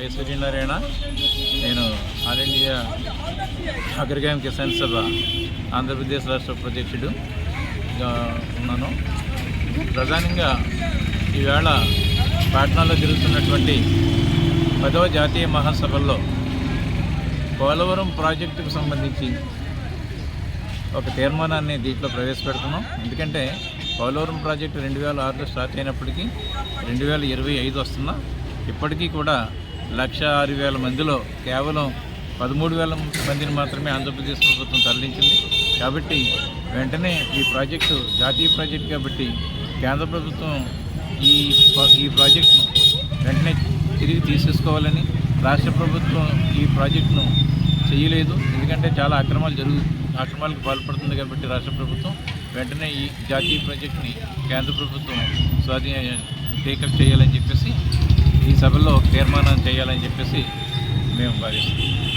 I Suryanarayana నేను all India అగ్రగాయం Kisan సభ ఆంధ్రప్రదేశ్ రాష్ట్ర ఉపాధ్యక్షుడుగా ఉన్నాను. ప్రధానంగా ఈవేళ పాట్నాలో జరుగుతున్నటువంటి పదవ జాతీయ మహాసభల్లో పోలవరం ప్రాజెక్టుకు సంబంధించి ఒక తీర్మానాన్ని దీంట్లో ప్రవేశపెడుతున్నాం. ఎందుకంటే పోలవరం ప్రాజెక్టు రెండు వేల ఆరులో స్టార్ట్ అయినప్పటికీ రెండు వేల ఇరవై ఐదు వస్తున్నా. ఇప్పటికీ కూడా లక్ష ఆరు వేల మందిలో కేవలం పదమూడు వేల మందిని మాత్రమే ఆంధ్రప్రదేశ్ ప్రభుత్వం తరలించింది. కాబట్టి వెంటనే ఈ ప్రాజెక్టు జాతీయ ప్రాజెక్ట్ కాబట్టి కేంద్ర ప్రభుత్వం ఈ ఈ ప్రాజెక్టును వెంటనే తిరిగి తీసేసుకోవాలని రాష్ట్ర ప్రభుత్వం ఈ ప్రాజెక్టును చేయలేదు. ఎందుకంటే చాలా అక్రమాలు జరుగు అక్రమాలకు పాల్పడుతుంది కాబట్టి రాష్ట్ర ప్రభుత్వం వెంటనే ఈ జాతీయ ప్రాజెక్టుని కేంద్ర ప్రభుత్వం స్వాధీన టేకప్ చేయాలని చెప్పేసి సభలో తీర్మానం చేయాలని చెప్పేసి మేము భావిస్తున్నాం.